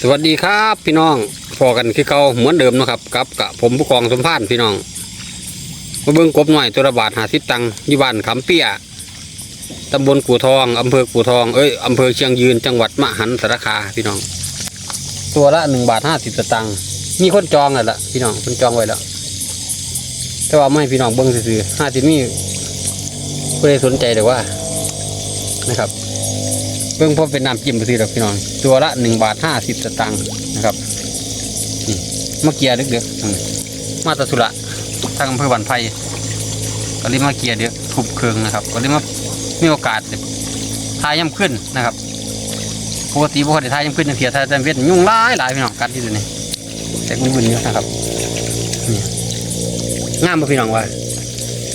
สวัสดีครับพี่น้องพอกันคือเก่าเหมือนเดิมนะครับกับกับผมผู้กองสมพานพี่น้องมาเบิ่งกบหน่อยตัวละบาทหาสิบตังค์อยู่บ้านคำเปี้ยตำบลกู่ทองอำเภอกู่ทองเอ้ยอำเภอเชียงยืนจังหวัดมหันสารคามพี่น้อง ตัวละหนึ่งบาทห้าสิบสตังค์มีคนจองแล้วล่ะพี่น้องคนจองไว้แล้วแต่ว่าไม่พี่น้องเบิ่งซื่อห้าสิบมีผู้ใดสนใจแต่ว่านะครับ เบิ่งพอเป็นน้ำจิ้มไปสิครับพี่น้องตัวละหนึ่งบาทห้าสิบสตางค์นะครับนี่มะเกียเด็กๆมาตรสุระทางอำเภอบันไพก็เลยมาเกียเด็กทุบเครื่องนะครับก็เลยมามีโอกาสทายย่ำขึ้นนะครับปกติบ่ค่อยได้ทายย่ำขึ้นเทียทายแต่เวียนยุ่งหลายหลายพี่น้องกัดที่นี้แต่กุ้งบุญอยู่นะครับนี่งามบ่พี่น้องว่า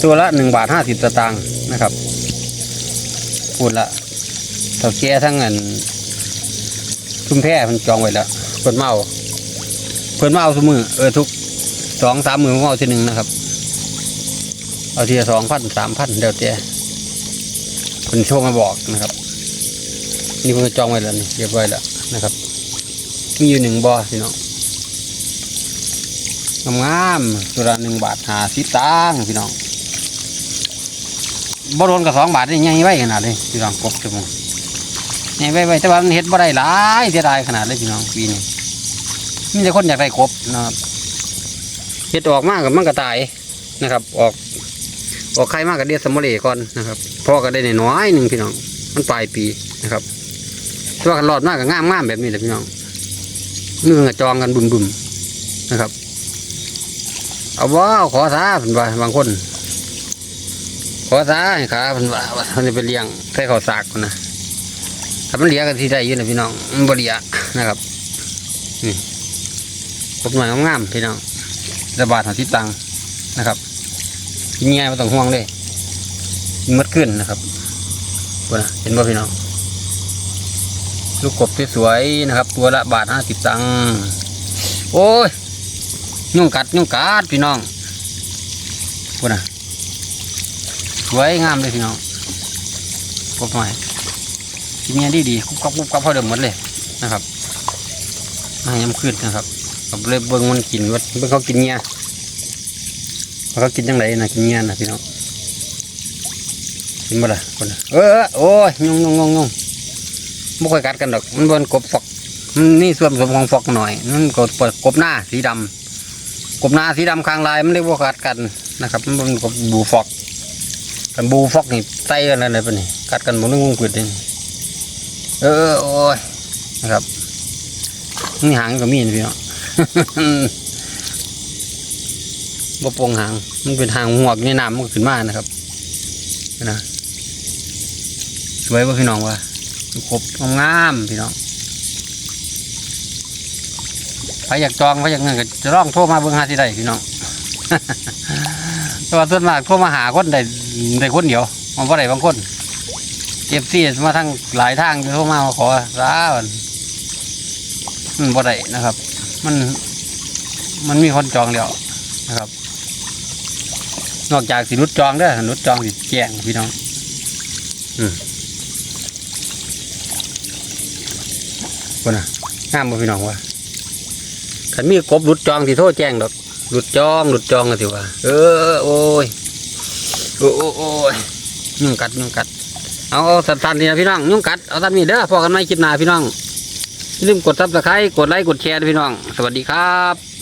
ตัวละหนึ่งบาทห้าสิบสตางค์นะครับพูดละ เถ่าแก่ทั้งเงินทุ่มแพร่เพิ่นจองไว้แล้วเพิ่นเอาเพิ่นเอาทุกมือเออทุกสองสามมือผมเอาทีหนึ่งนะครับ เอาทีละสองพันสามพันเดี๋ยวแต่เพิ่นโชคมาบอกนะครับ นี่เพิ่นจองไว้แล้วนี่เรียบร้อยแล้วนะครับ มีอยู่หนึ่งบ่อพี่น้องงามๆตัวละหนึ่งบาทหาสิตังพี่น้องบ่โดนกับสองบาทนี่ยังไว้ขนาดเลยพี่น้องกบชั่วโมง นี่ไว้ไว้แต่ว่ามันเห็ดบ่ได้หลายเสียดายขนาดเลยพี่น้องปีนี้มีแต่คนอยากได้กบนะครับเห็ดออกมากกับมันก็ตายนะครับ ออกออกไข่มากกับเดียดสมเลก่อนนะครับพ่อก็ได้น้อยหนึ่งพี่น้อง มันปลายปีนะครับแต่ว่ากันรอดมากกับง่ามง่ามๆแบบนี้แหละพี่น้องมือก็จองกันบุ่มบุ่มนะครับ เอาว่าขอซาเป็นว่าบางคน ขอซาให้ขาเป็นว่าว่าเขาจะไปเลี้ยงใส่ข้าวสากคนนะ ถ้ามันเหลียกันที่ได้อยืนนะพี่น้องมันบริยะนะครับนี่กบหน่อยงามๆพี่น้องระบาดหัวทิตังนะครับกินง่ายไม่ต้องห่วงเลยกินหมดขึ้นนะครับวนะเห็นบ่พี่น้องลูกกบสวยๆนะครับ ตัวละบาทห้าสิบตังโอ้ยยุ่งกัดยุ่งกัดพี่น้องว่านะสวยงามเลยพี่น้องกบหน่อย กินเงี้ยดีดีๆคุบกับคุบกับพอเดิมหมดเลยนะครับมาย้ำขึ้นนะครับกับเลยเบิ้งมันกินว่าเบิ้งเขากินเงี้ยเขากินจังไรนะกินเงี้ยนะพี่น้องกินบ่ละคนเออโอ้ยงงงงงงไม่ค่อยกัดกันดอกมันบนกบฟอกมันนี่ส่วนผสมของฟอกหน่อยนั่นกบกบหน้าสีดำกบหน้าสีดำคางลายมันเรียกว่ากัดกันนะครับมันเป็นกบบูฟอกกันบูฟอกนี่ไตกันอะไรปนี่กัดกันหมดนึกงงเกิดเลย เออโอ้ยนะครับนี่หางก็มีนะพี่เนาะบ่ปงหาง มันเป็นหางหวกในน้ำมันขึ้นมานะครับนะสวยป่ะพี่น้องวะครบงามพี่น้องใครอยากจองใครอยากเงินก็จะร้องโทรมาเบิ่งหาที่ใดพี่น้องแต่ว่าส่วนมากโทรมาหาคนได้ได้คนเดียวมันบ่าได้บางคน เอฟซีมาทั้งหลายทางโทรมามาขอร้าวันมันบ่ได้นะครับ มัน มันมีคนจองแล้วนะครับ นอกจากสิรุดจองเด้อรุดจองสิแจ้งพี่น้อง อืมคนน่ะงามบ่พี่น้องวะขันมีกบรุดจองสิโทษแจ้งดอกรุดจองรุดจองกันสิว่า เออโอ้ยโอ้โอ้โอ้ยยุ่งกัดยุ่งกัด เอาสั้นๆนี่นะพี่น้องยุ่งกัดเอาตามนี้เด้อพอกันไม่คลิปหน้าพี่น้องอย่าลืมกดซับสไครต์กดไลค์กดแชร์พี่น้อง สวัสดีครับ